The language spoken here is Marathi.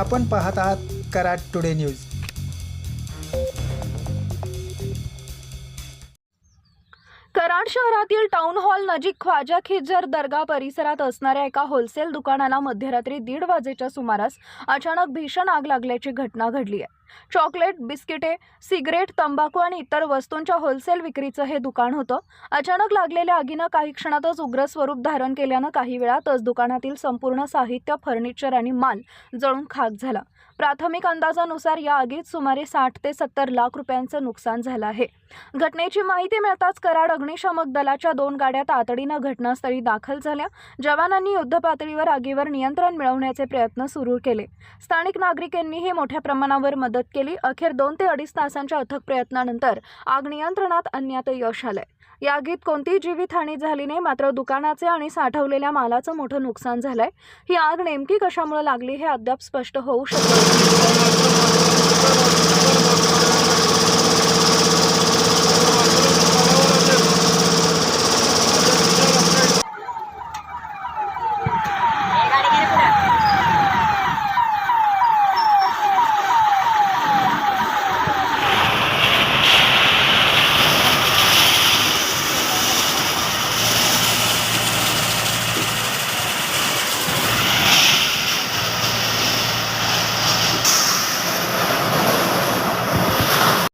आपण पाहत आहात कराड टुडे न्यूज. कराड शहरातील टाउन हॉल नजीक ख्वाजा खिज्जर दर्गा परिसरात असणाऱ्या एका होलसेल दुकानाला मध्यरात्री दीड वाजेच्या सुमारास अचानक भीषण आग लागल्याची घटना घडली आहे. चॉकलेट बिस्किटे सिगरेट तंबाखू आणि इतर वस्तूंच्या होलसेल विक्रीचं हे दुकान होतं. अचानक लागलेल्या आगीनं काही क्षणातच उग्र स्वरूप धारण केल्यानं काही वेळातच दुकानातील संपूर्ण साहित्य फर्निचर आणि माल जळून खाक झाला. प्राथमिक अंदाजानुसार या आगीत सुमारे साठ ते सत्तर लाख रुपयांचं नुकसान झालं आहे. घटनेची माहिती मिळताच कराड अग्नि अग्निशमक दलाच्या दोन गाड्या तातडीनं घटनास्थळी दाखल झाल्या. जवानांनी युद्धपातळीवर आगीवर नियंत्रण मिळवण्याचे प्रयत्न सुरू केले. स्थानिक नागरिकांनीही मोठ्या प्रमाणावर मदत केली. अखेर दोन ते अडीच तासांच्या अथक प्रयत्नानंतर आग नियंत्रणात आणण्यात यश आलंय. या आगीत कोणतीही जीवितहानी झाली नाही मात्र दुकानाचे आणि साठवलेल्या मालाचं मोठं नुकसान झालंय. ही आग नेमकी कशामुळे लागली हे अद्याप स्पष्ट होऊ शकत